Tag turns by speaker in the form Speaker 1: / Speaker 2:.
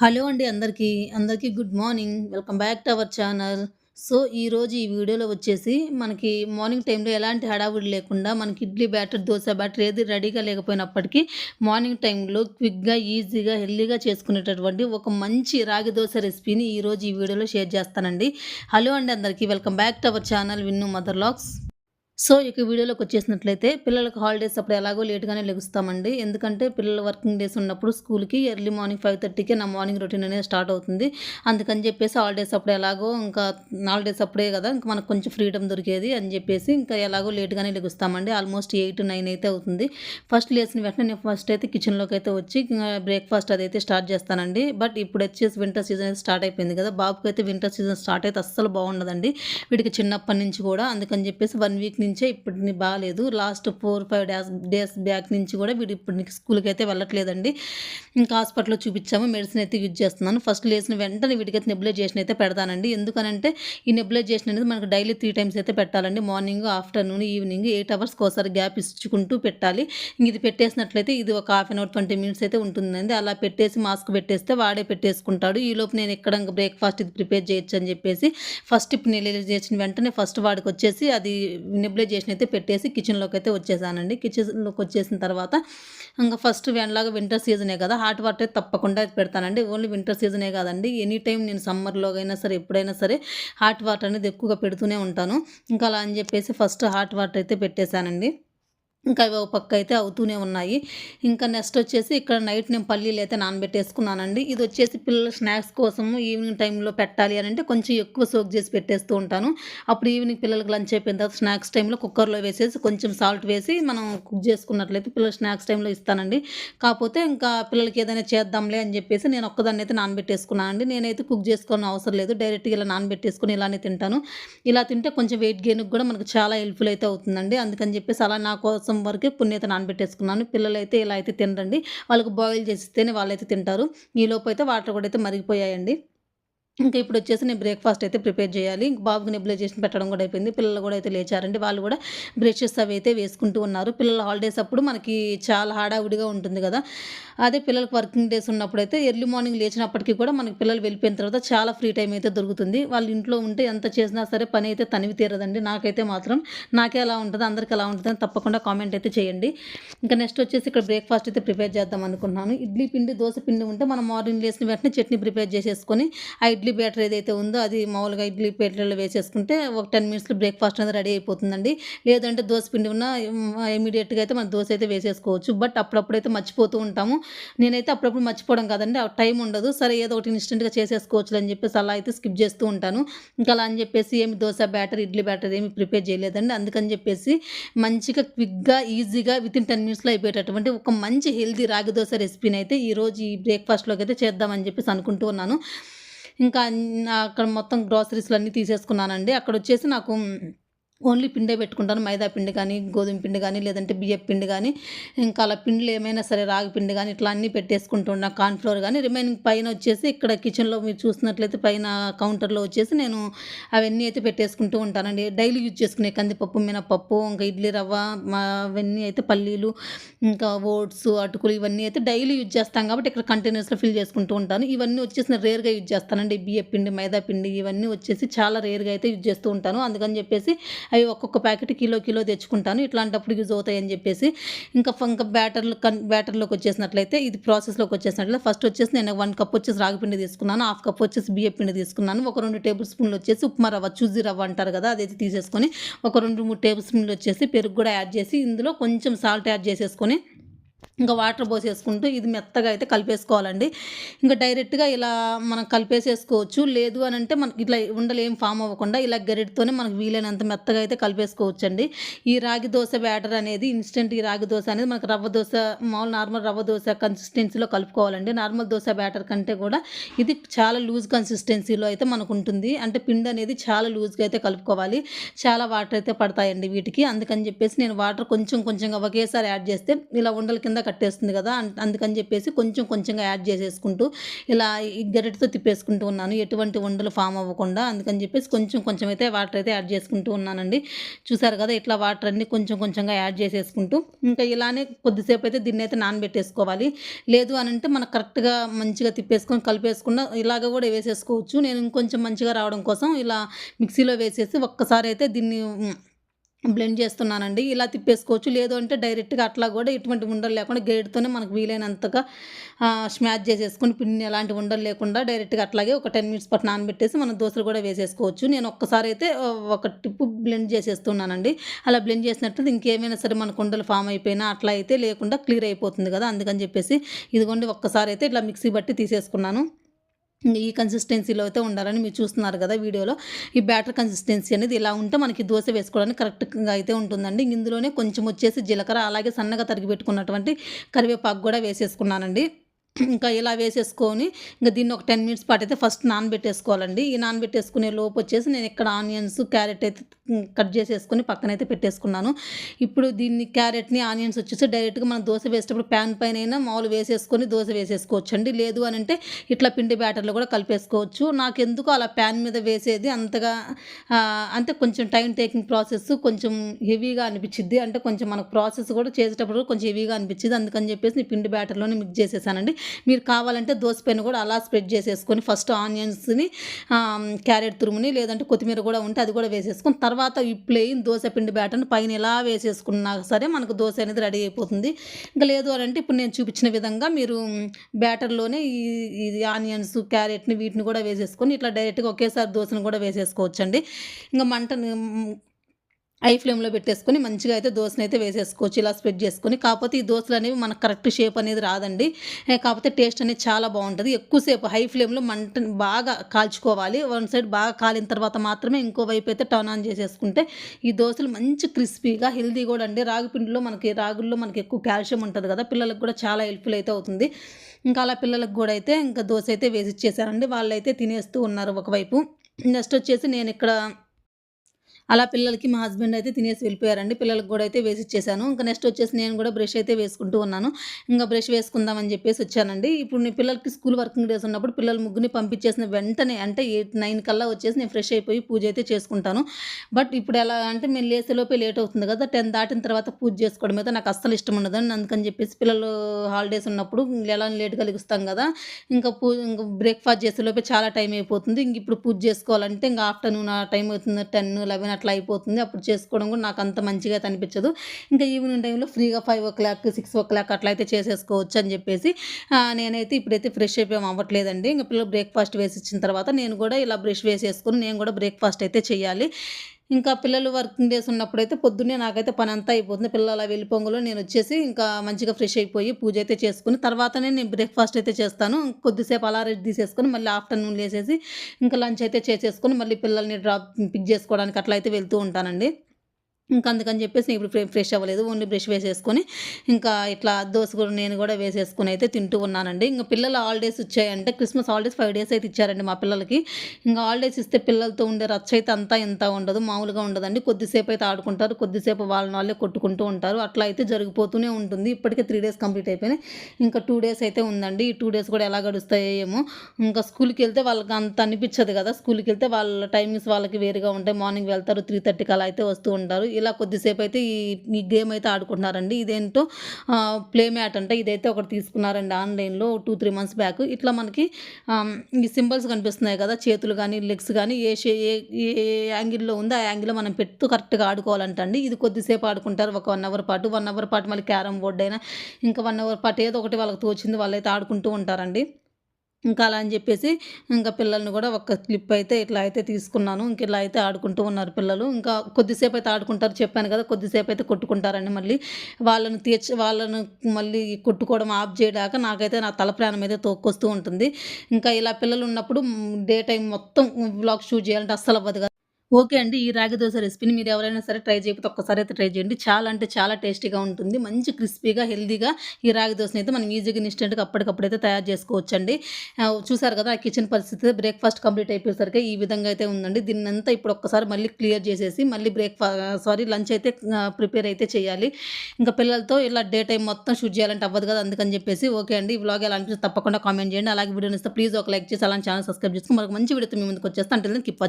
Speaker 1: Hello అండి అందరికీ. అందరికీ good morning. Welcome back to our channel. So, ఈరోజు ఈ వీడియోలో వచ్చేసి మనకి మార్నింగ్ టైంలో ఎలాంటి హడావుడి లేకుండా మనకి ఇడ్లీ బ్యాటర్, దోశ బ్యాటర్ ఏది రెడీగా లేకపోయినప్పటికీ మార్నింగ్ టైంలో క్విక్‌గా, ఈజీగా, హెల్దీగా చేసుకునేటటువంటి ఒక మంచి రాగి దోస రెసిపీని ఈరోజు ఈ వీడియోలో షేర్ చేస్తానండి. హలో అండి అందరికీ. Welcome back to our channel Vinnu mother vlogs. So, ఇక వీడియోలోకి వచ్చేసినట్లయితే పిల్లలకు హాలిడేస్ అప్పుడు ఎలాగో లేట్‌గానే లెగుస్తామండి. ఎందుకంటే పిల్లలు వర్కింగ్ డేస్ ఉన్నప్పుడు స్కూల్‌కి ఎర్లీ మార్నింగ్ 5:30కే నా మార్నింగ్ రొటీన్ అనేది స్టార్ట్ అవుతుంది. అందుకని చెప్పేసి హాలిడేస్ అప్పుడు ఎలాగో ఇంకా హాలిడేస్ అప్పుడే కదా! ఇంకా మనకు కొంచెం ఫ్రీడమ్ దొరికేది అని చెప్పేసి ఇంకా ఎలాగో లేట్‌గానే లెగుస్తామండి. ఆల్మోస్ట్ 8, 9 అయితే అవుతుంది. ఫస్ట్ లేసిన వెంటనే నేను ఫస్ట్ అయితే కిచెన్‌లోకి అయితే వచ్చి బ్రేక్‌ఫాస్ట్ అదైతే స్టార్ట్ చేస్తానండి. బట్ ఇప్పుడు వచ్చేసి వింటర్ సీజన్ అయితే స్టార్ట్ అయిపోయింది కదా! బాబుకైతే వింటర్ సీజన్ స్టార్ట్ అయితే అస్సలు బాగుండదండి. వీడికి చిన్నప్పటి నుంచి కూడా అందుకని చెప్పేసి వన్ వీక్ నుంచే ఇప్పటిని బాగాలేదు last four five days days back నుంచి కూడా వీడు ఇప్పుడు స్కూల్‌కి అయితే వెళ్ళట్లేదండి. ఇంకా హాస్పిటల్‌లో చూపించాము. మెడిసిన్ అయితే యూజ్ చేస్తున్నాను. ఫస్ట్ లేసిన వెంటనే వీడికైతే నెబులైజేషన్ అయితే పెడతానండి. ఎందుకనంటే ఈ నెబులైజేషన్ అనేది మనకు డైలీ త్రీ టైమ్స్ అయితే పెట్టాలండి. మార్నింగ్, ఆఫ్టర్‌నూన్, ఈవినింగ్ ఎయిట్ అవర్స్‌కి ఒకసారి గ్యాప్ ఇచ్చుకుంటూ పెట్టాలి. ఇది పెట్టేసినట్లయితే ఇది ఒక హాఫ్ అన్ అవర్, 20 మినిట్స్ అయితే ఉంటుందండి. అలా పెట్టేసి మాస్క్ పెట్టేస్తే వాడే పెట్టేసుకుంటాడు. ఈలోపు నేను ఇక్కడ బ్రేక్‌ఫాస్ట్ ఇది ప్రిపేర్ చేయొచ్చు అని చెప్పేసి ఫస్ట్ ఇప్పుడు నెబులైజేషన్ వెంటనే ఫస్ట్ వాడికి వచ్చేసి అది స్టెబిలైజేషన్ అయితే పెట్టేసి కిచెన్‌లోకి అయితే వచ్చేసానండి. కిచెన్‌లోకి వచ్చేసిన తర్వాత ఇంకా ఫస్ట్ లాగా వింటర్ సీజనే కదా! హాట్ వాటర్ తప్పకుండా పెడతానండి. ఓన్లీ వింటర్ సీజనే కాదండి. ఎనీ టైం నేను సమ్మర్‌లో అయినా సరే ఎప్పుడైనా సరే హాట్ వాటర్ అనేది ఎక్కువగా పెడుతూనే ఉంటాను. ఇంకా అలా అని చెప్పేసి ఫస్ట్ హాట్ వాటర్ అయితే పెట్టేసానండి. ఇంకా అవి ఒక పక్క అయితే అవుతూనే ఉన్నాయి. ఇంకా నెక్స్ట్ వచ్చేసి ఇక్కడ నైట్ నేను పల్లీలు అయితే నానబెట్టేసుకున్నానండి. ఇది వచ్చేసి పిల్లల స్నాక్స్ కోసము ఈవినింగ్ టైంలో పెట్టాలి అని అంటే కొంచెం ఎక్కువ సోక్ చేసి పెట్టేస్తూ ఉంటాను. అప్పుడు ఈవినింగ్ పిల్లలకి లంచ్ అయిపోయిన తర్వాత స్నాక్స్ టైంలో కుక్కర్‌లో వేసేసి కొంచెం సాల్ట్ వేసి మనం కుక్ చేసుకున్నట్లయితే పిల్లలు స్నాక్స్ టైంలో ఇస్తానండి. కాకపోతే ఇంకా పిల్లలకి ఏదైనా చేద్దాంలే అని చెప్పేసి నేను ఒక్కదాన్ని అయితే నానబెట్టేసుకున్నానండి. నేనైతే కుక్ చేసుకోవడం అవసరం లేదు. డైరెక్ట్‌గా ఇలా నానబెట్టేసుకుని ఇలానే తింటాను. ఇలా తింటే కొంచెం వెయిట్ గెయిన్‌కి కూడా మనకు చాలా హెల్ప్‌ఫుల్ అయితే అవుతుందండి. అందుకని చెప్పేసి అలా నా కోసం వరకే పుణ్యత నానబెట్టేసుకున్నాను. పిల్లలైతే ఇలా అయితే తినరండి. వాళ్ళకి బాయిల్ చేసిస్తేనే వాళ్ళైతే తింటారు. ఈలోపు అయితే వాటర్ కూడా అయితే మరిగిపోయాయండి. ఇంకా ఇప్పుడు వచ్చేసి నేను బ్రేక్‌ఫాస్ట్ అయితే ప్రిపేర్ చేయాలి. ఇంక బాబుకి నెబులైజేషన్ పెట్టడం కూడా అయిపోయింది. పిల్లలు కూడా అయితే లేచారండి. వాళ్ళు కూడా బ్రషెస్ అవి అయితే వేసుకుంటూ ఉన్నారు. పిల్లల హాలిడేస్ అప్పుడు మనకి చాలా హడావుడిగా ఉంటుంది కదా! అదే పిల్లలకు వర్కింగ్ డేస్ ఉన్నప్పుడు అయితే ఎర్లీ మార్నింగ్ లేచినప్పటికీ కూడా మనకి పిల్లలు వెళ్ళిపోయిన తర్వాత చాలా ఫ్రీ టైం అయితే దొరుకుతుంది. వాళ్ళు ఇంట్లో ఉంటే ఎంత చేసినా సరే పని అయితే తనివి తీరదండి. నాకైతే మాత్రం నాకే ఎలా ఉంటుందో అందరికి ఎలా ఉంటుందని తప్పకుండా కామెంట్ అయితే చేయండి. ఇంకా నెక్స్ట్ వచ్చేసి ఇక్కడ బ్రేక్‌ఫాస్ట్ అయితే ప్రిపేర్ చేద్దాం అనుకున్నాను ఇడ్లీ పిండి, దోశ పిండి ఉంటే మనం మార్నింగ్ లేసిన వెంటనే చట్నీ ప్రిపేర్ చేసేసుకొని ఆ ఇడ్లీ బ్యాటర్ ఏదైతే ఉందో అది మామూలుగా ఇడ్లీ ప్లేట్లలో వేసేసుకుంటే ఒక 10 మినిట్స్‌లో బ్రేక్‌ఫాస్ట్ అనేది రెడీ అయిపోతుందండి. లేదంటే దోశ పిండి ఉన్న ఇమీడియట్గా అయితే మనం దోశ అయితే వేసేసుకోవచ్చు. బట్ అప్పుడప్పుడైతే మర్చిపోతూ ఉంటాము. నేనైతే అప్పుడప్పుడు మర్చిపోవడం కాదండి. ఆ టైం ఉండదు. సరే ఏదో ఒకటి ఇన్‌స్టెంట్‌గా చేసేసుకోవచ్చు అని చెప్పేసి అలా అయితే స్కిప్ చేస్తూ ఉంటాను. ఇంకా అలా అని చెప్పేసి ఏమి దోశ బ్యాటర్, ఇడ్లీ బ్యాటర్ ఏమి ప్రిపేర్ చేయలేదండి. అందుకని చెప్పేసి మంచిగా క్విక్‌గా, ఈజీగా వితిన్ 10 మినిట్స్‌లో అయిపోయేటటువంటి ఒక మంచి హెల్దీ రాగి దోశ రెసిపీని అయితే ఈరోజు ఈ బ్రేక్‌ఫాస్ట్‌లోకి అయితే చేద్దామని చెప్పేసి అనుకుంటూ ఉన్నాను. ఇంకా అక్కడ మొత్తం గ్రాసరీస్లు అన్నీ తీసేసుకున్నానండి. అక్కడొచ్చేసి నాకు ఓన్లీ పిండే పెట్టుకుంటాను. మైదా పిండి కానీ, గోధుమ పిండి కానీ, లేదంటే బియ్యపు పిండి కానీ, ఇంకా అలా పిండిలు ఏమైనా సరే రాగి పిండి కానీ ఇట్లా అన్నీ పెట్టేసుకుంటూ ఉన్నా. కానీ రిమైనింగ్ పైన వచ్చేసి ఇక్కడ కిచెన్‌లో మీరు చూసినట్లయితే పైన కౌంటర్‌లో వచ్చేసి నేను అవన్నీ అయితే పెట్టేసుకుంటూ ఉంటానండి. డైలీ యూజ్ చేసుకునే కందిపప్పు, మినపప్పు, ఇంకా ఇడ్లీ రవ్వ అవన్నీ అయితే పల్లీలు, ఇంకా ఓట్స్, అటుకులు ఇవన్నీ అయితే డైలీ యూజ్ చేస్తాం కాబట్టి ఇక్కడ కంటిన్యూస్లో ఫిల్ చేసుకుంటూ ఉంటాను. ఇవన్నీ వచ్చేసి నేను రేర్‌గా యూజ్ చేస్తానండి. బియ్యపు పిండి, మైదా పిండి ఇవన్నీ వచ్చేసి చాలా రేర్‌గా అయితే యూజ్ చేస్తూ ఉంటాను. అందుకని చెప్పేసి అవి ఒక్కొక్క ప్యాకెట్ కిలో, కిలో తెచ్చుకుంటాను. ఇట్లాంటప్పుడు యూజ్ అవుతాయని చెప్పేసి ఇంకా ఇంకా బ్యాటర్‌లు కన్ బ్యాటర్‌లోకి వచ్చేసినట్లయితే ఇది ప్రాసెస్‌లోకి వచ్చేసినట్లయితే ఫస్ట్ వచ్చేసి నేను వన్ కప్ వచ్చేసి రాగి పిండి తీసుకున్నాను. హాఫ్ కప్ వచ్చేసి బియ్యపు పిండి తీసుకున్నాను. ఒక రెండు టేబుల్ స్పూన్‌లు వచ్చేసి ఉప్మా రవ్వ, చూజీ రవ్వ అంటారు కదా! అదైతే తీసేసుకొని ఒక 2, 3 టేబుల్ స్పూన్‌లు వచ్చేసి పెరుగు కూడా యాడ్ చేసి ఇందులో కొంచెం సాల్ట్ యాడ్ చేసేసుకొని ఇంకా వాటర్ పోసేసుకుంటూ ఇది మెత్తగా అయితే కలిపేసుకోవాలండి. ఇంకా డైరెక్ట్‌గా ఇలా మనం కలిపేసేసుకోవచ్చు. లేదు అని అంటే మనకి ఇట్లా ఉండలు ఏం ఫామ్ అవ్వకుండా ఇలా గరిటతోనే మనకు వీలైనంత మెత్తగా అయితే కలిపేసుకోవచ్చు అండి ఈ రాగి దోశ బ్యాటర్ అనేది ఇన్‌స్టెంట్ ఈ రాగి దోశ అనేది మనకు రవ్వ దోశ మామూలు నార్మల్ రవ్వ దోశ కన్సిస్టెన్సీలో కలుపుకోవాలండి. నార్మల్ దోశ బ్యాటర్ కంటే కూడా ఇది చాలా లూజ్ కన్సిస్టెన్సీలో అయితే మనకు ఉంటుంది అంటే పిండి అనేది చాలా లూజ్‌గా అయితే కలుపుకోవాలి. చాలా వాటర్ అయితే పడతాయండి వీటికి. అందుకని చెప్పేసి నేను వాటర్ కొంచెం కొంచెంగా ఒకేసారి యాడ్ చేస్తే ఇలా ఉండల కింద కట్టేస్తుంది కదా అందుకని చెప్పేసి కొంచెం కొంచెంగా యాడ్ చేసేసుకుంటూ ఇలా గరిటతో తిప్పేసుకుంటూ ఉన్నాను. ఎటువంటి ఉండలు ఫామ్ అవ్వకుండా అందుకని చెప్పేసి కొంచెం కొంచెం అయితే వాటర్ అయితే యాడ్ చేసుకుంటూ ఉన్నానండి. చూసారు కదా ఇట్లా వాటర్ అన్ని కొంచెం కొంచెంగా యాడ్ చేసేసుకుంటూ ఇంకా ఇలానే కొద్దిసేపు అయితే దీన్ని అయితే నానబెట్టేసుకోవాలి. లేదు అని అంటే మనకు కరెక్ట్గా మంచిగా తిప్పేసుకొని కలిపేసుకున్న ఇలాగ కూడా వేసేసుకోవచ్చు. నేను ఇంకొంచెం మంచిగా రావడం కోసం ఇలా మిక్సీలో వేసేసి ఒక్కసారి అయితే దీన్ని బ్లెండ్ చేస్తున్నానండి. ఇలా తిప్పేసుకోవచ్చు. లేదు అంటే డైరెక్ట్గా అట్లా కూడా ఎటువంటి ఉండలు లేకుండా గేడ్తోనే మనకు వీలైనంతగా స్మాష్ చేసేసుకుని పిండి ఎలాంటి ఉండలు లేకుండా డైరెక్ట్గా అట్లాగే ఒక టెన్ మినిట్స్ పాటు నానబెట్టేసి మనం దోశలు కూడా వేసేసుకోవచ్చు. నేను ఒక్కసారి అయితే ఒక టిప్పు బ్లెండ్ చేసేస్తున్నానండి. అలా బ్లెండ్ చేసినట్టు ఇంకేమైనా సరే మనకు ఉండలు ఫామ్ అయిపోయినా అట్లా అయితే లేకుండా క్లియర్ అయిపోతుంది కదా. అందుకని చెప్పేసి ఇదిగోండి ఒక్కసారి అయితే ఇట్లా మిక్సీ బట్టి తీసేసుకున్నాను. ఈ కన్సిస్టెన్సీలో అయితే ఉండాలని మీరు చూస్తున్నారు కదా వీడియోలో. ఈ బ్యాటర్ కన్సిస్టెన్సీ అనేది ఇలా ఉంటే మనకి దోశ వేసుకోవడానికి కరెక్ట్గా అయితే ఉంటుందండి. ఇందులోనే కొంచెం వచ్చేసి జీలకర్ర అలాగే సన్నగా తరిగి పెట్టుకున్నటువంటి కరివేపాకు కూడా వేసేసుకున్నానండి. ఇంకా ఇలా వేసేసుకొని ఇంకా దీన్ని ఒక టెన్ మినిట్స్ పాటు అయితే ఫస్ట్ నానబెట్టేసుకోవాలండి. ఈ నానబెట్టేసుకునే లోపు వచ్చేసి నేను ఇక్కడ ఆనియన్స్ క్యారెట్ అయితే కట్ చేసేసుకొని పక్కన అయితే పెట్టేసుకున్నాను. ఇప్పుడు దీన్ని క్యారెట్ని ఆనియన్స్ వచ్చేసి డైరెక్ట్గా మనం దోశ వేసేటప్పుడు ప్యాన్ పైన అయినా మామూలు వేసేసుకొని దోశ వేసేసుకోవచ్చు అండి లేదు అని అంటే ఇట్లా పిండి బ్యాటర్లో కూడా కలిపేసుకోవచ్చు. నాకు ఎందుకు అలా ప్యాన్ మీద వేసేది అంతగా అంటే కొంచెం టైం టేకింగ్ ప్రాసెస్ కొంచెం హెవీగా అనిపించింది అంటే కొంచెం మనకు ప్రాసెస్ కూడా చేసేటప్పుడు కొంచెం హెవీగా అనిపించింది అందుకని చెప్పేసి నేను పిండి బ్యాటర్లోనే మిక్స్ చేసేసానండి. మీరు కావాలంటే దోశ పైన కూడా అలా స్ప్రెడ్ చేసేసుకొని ఫస్ట్ ఆనియన్స్ని క్యారెట్ తురుముని లేదంటే కొత్తిమీర కూడా ఉంటే అది కూడా వేసేసుకొని తర్వాత ఈ ప్లెయిన్ దోశ పిండి బ్యాటర్ని పైన ఎలా వేసేసుకున్నా సరే మనకు దోశ అనేది రెడీ అయిపోతుంది. ఇంకా లేదు అని అంటే ఇప్పుడు నేను చూపించిన విధంగా మీరు బ్యాటర్లోనే ఈ ఇది ఆనియన్స్ క్యారెట్ని వీటిని కూడా వేసేసుకొని ఇట్లా డైరెక్ట్గా ఒకేసారి దోశను కూడా వేసేసుకోవచ్చండి. ఇంకా మంటను హై ఫ్లేమ్లో పెట్టేసుకొని మంచిగా అయితే దోశని అయితే వేసేసుకోవచ్చు ఇలా స్ప్రెడ్ చేసుకొని. కాకపోతే ఈ దోశలు అనేవి మనకు కరెక్ట్ షేప్ అనేది రాదండి. కాకపోతే టేస్ట్ అనేది చాలా బాగుంటుంది. ఎక్కువసేపు హై ఫ్లేమ్లో మంట బాగా కాల్చుకోవాలి. వన్ సైడ్ బాగా కాలిన తర్వాత మాత్రమే ఇంకో వైపు అయితే టర్న్ ఆన్ చేసేసుకుంటే ఈ దోశలు మంచి క్రిస్పీగా హెల్దీ కూడా అండి. రాగి పిండిలో మనకి రాగుల్లో మనకి ఎక్కువ కాల్షియం ఉంటుంది కదా పిల్లలకు కూడా చాలా హెల్ప్ఫుల్ అయితే అవుతుంది. ఇంకా అలా పిల్లలకు కూడా అయితే ఇంకా దోశ అయితే వేసి ఇచ్చేసానండి వాళ్ళు అయితే తినేస్తూ ఉన్నారు ఒకవైపు. నెక్స్ట్ వచ్చేసి నేను ఇక్కడ అలా పిల్లలకి మా హస్బెండ్ అయితే తినేసి వెళ్ళిపోయారండి. పిల్లలకు కూడా అయితే వేసి ఇచ్చేసాను. ఇంకా నెక్స్ట్ వచ్చేసి నేను కూడా బ్రష్ అయితే వేసుకుంటూ ఉన్నాను. ఇంకా బ్రష్ వేసుకుందామని చెప్పేసి వచ్చానండి. ఇప్పుడు నేను పిల్లలకి స్కూల్ వర్కింగ్ డేస్ ఉన్నప్పుడు పిల్లల ముగ్గురిని పంపించేసిన వెంటనే అంటే ఎయిట్ నైన్ కల్లా వచ్చేసి నేను ఫ్రెష్ అయిపోయి పూజ అయితే చేసుకుంటాను. బట్ ఇప్పుడు ఎలా అంటే మేము లేసేలోపే లేట్ అవుతుంది కదా టెన్ దాటిన తర్వాత పూజ చేసుకోవడం అయితే నాకు అస్సలు ఇష్టం ఉండదండి అందుకని చెప్పేసి పిల్లలు హాలిడేస్ ఉన్నప్పుడు ఎలా లేట్గా లెగుస్తాం కదా ఇంకా పూ ఇంకా బ్రేక్ఫాస్ట్ చేసేలోపే చాలా టైం అయిపోతుంది. ఇంక ఇప్పుడు పూజ చేసుకోవాలంటే ఇంకా ఆఫ్టర్నూన్ ఆ టైం అవుతుంది. టెన్ లెవెన్ అట్లా అయిపోతుంది. అప్పుడు చేసుకోవడం కూడా నాకు అంత మంచిగా అయితే అనిపించదు. ఇంకా ఈవినింగ్ టైంలో ఫ్రీగా five o'clock six o'clock అట్లా అయితే చేసేసుకోవచ్చు అని చెప్పేసి నేనైతే ఇప్పుడైతే ఫ్రెష్ అయిపోయాం. అవ్వట్లేదండి. ఇంకా పిల్లలు బ్రేక్ఫాస్ట్ వేసి ఇచ్చిన తర్వాత నేను కూడా ఇలా బ్రష్ వేసేసుకుని నేను కూడా బ్రేక్ఫాస్ట్ అయితే చేయాలి. ఇంకా పిల్లలు వర్కింగ్ డేస్ ఉన్నప్పుడైతే పొద్దున్నే నాకైతే పని అంతా అయిపోతుంది. పిల్లలు అలా వెళ్ళిపోంగులో నేను వచ్చేసి ఇంకా మంచిగా ఫ్రెష్ అయిపోయి పూజ అయితే చేసుకుని తర్వాతనే నేను బ్రేక్ఫాస్ట్ అయితే చేస్తాను. కొద్దిసేపు అలా రెడ్ తీసేసుకొని మళ్ళీ ఆఫ్టర్నూన్ లేసేసి ఇంకా లంచ్ అయితే చేసేసుకొని మళ్ళీ పిల్లల్ని డ్రాప్ పిక్ చేసుకోవడానికి అట్లా అయితే వెళ్తూ ఉంటానండి. ఇంకా అందుకని చెప్పేసి నేను ఇప్పుడు ఫ్రెష్ అవ్వలేదు. ఓన్లీ బ్రష్ వేసేసుకొని ఇంకా ఇట్లా దోశ కూడా నేను కూడా వేసేసుకొని అయితే తింటూ ఉన్నానండి. ఇంకా పిల్లలు హాలిడేస్ వచ్చాయంటే క్రిస్మస్ హాలిడేస్ ఫైవ్ డేస్ అయితే ఇచ్చారండి మా పిల్లలకి. ఇంకా హాలిడేస్ ఇస్తే పిల్లలతో ఉండే రచ్చ అయితే అంతా ఎంత ఉండదు మామూలుగా ఉండదండి. కొద్దిసేపు అయితే ఆడుకుంటారు కొద్దిసేపు వాళ్ళని వాళ్ళే కొట్టుకుంటూ ఉంటారు. అట్లా అయితే జరిగిపోతూనే ఉంటుంది. ఇప్పటికే త్రీ డేస్ కంప్లీట్ అయిపోయినాయి. ఇంకా టూ డేస్ అయితే ఉందండి. ఈ టూ డేస్ కూడా ఎలా గడుస్తాయో ఏమో. ఇంకా స్కూల్కి వెళ్తే వాళ్ళకి అంత అనిపించదు కదా. స్కూల్కి వెళ్తే వాళ్ళ టైమింగ్స్ వాళ్ళకి వేరుగా ఉంటాయి. మార్నింగ్ వెళ్తారు త్రీ థర్టీకి అలా అయితే వస్తూ ఉంటారు. ఇలా కొద్దిసేపు అయితే ఈ ఈ గేమ్ అయితే ఆడుకుంటున్నారండి. ఇదేంటో ప్లే మ్యాట్ అంటే. ఇదైతే ఒకటి తీసుకున్నారండి ఆన్లైన్లో టూ త్రీ మంత్స్ బ్యాక్. ఇట్లా మనకి ఈ సింబల్స్ కనిపిస్తున్నాయి కదా చేతులు కానీ లెగ్స్ కానీ ఏ షే ఏ ఏ యాంగిల్లో ఉందో ఆ యాంగిల్లో మనం పెడుతూ కరెక్ట్గా ఆడుకోవాలంటండి. ఇది కొద్దిసేపు ఆడుకుంటారు ఒక వన్ అవర్ పాటు. వన్ అవర్ పాటు మళ్ళీ క్యారమ్ బోర్డ్ అయినా ఇంకా వన్ అవర్ పాటు ఏదో ఒకటి వాళ్ళకి తోచింది వాళ్ళైతే ఆడుకుంటూ ఉంటారండి. ఇంకా అలా అని చెప్పేసి ఇంకా పిల్లల్ని కూడా ఒక క్లిప్ అయితే ఇట్లా అయితే తీసుకున్నాను. ఇంక ఇలా అయితే ఆడుకుంటూ ఉన్నారు పిల్లలు. ఇంకా కొద్దిసేపు అయితే ఆడుకుంటారు చెప్పాను కదా కొద్దిసేపు అయితే కొట్టుకుంటారండి మళ్ళీ వాళ్ళని తీర్చి వాళ్ళను మళ్ళీ కొట్టుకోవడం ఆఫ్ చేయడాక నాకైతే నా తల ప్రాణం అయితే తోక్కొస్తూ ఉంటుంది. ఇంకా ఇలా పిల్లలు ఉన్నప్పుడు డే టైం మొత్తం బ్లాగ్ షూట్ చేయాలంటే అస్సలు అవ్వదు కదా. ఓకే అండి. ఈ రాగి దోశ రెసిపీని మీరు ఎవరైనా సరే ట్రై చేయకపోతే ఒక్కసారి అయితే ట్రై చేయండి. చాలా అంటే చాలా టేస్టీగా ఉంటుంది. మంచి క్రిస్పీగా, హెల్తీగా ఈ రాగి అయితే మనం ఈజీగా ఇన్స్టెంట్కి అప్పటికప్పుడు అయితే తయారు చేసుకోవచ్చండి. చూసారు కదా! ఆ కిచెన్ పరిస్థితి బ్రేక్‌ఫాస్ట్ కంప్లీట్ అయిపోయేసరికి ఈ విధంగా అయితే ఉందండి. దీన్నంతా ఇప్పుడు ఒక్కసారి మళ్ళీ క్లియర్ చేసేసి మళ్ళీ బ్రేక్‌ఫా సారీ లంచ్ అయితే ప్రిపేర్ అయితే చేయాలి. ఇంకా పిల్లలతో ఇలా డే టైం మొత్తం షూట్ చేయాలంటే అవ్వదు కదా! అందుకని చెప్పేసి ఓకే అండి. ఈ వ్లాగ్ ఎలా అనిపిస్తే తప్పకుండా కామెంట్ చేయండి. అలాగే వీడియో ఇస్తే ప్లీజ్ ఒక లైక్ చేసి అలాంటి ఛానల్ సబ్స్క్రైబ్ చేసుకొని మనకు మంచి వీడియోతో మీ ముందుకు వచ్చేస్తా. అంటే కిప్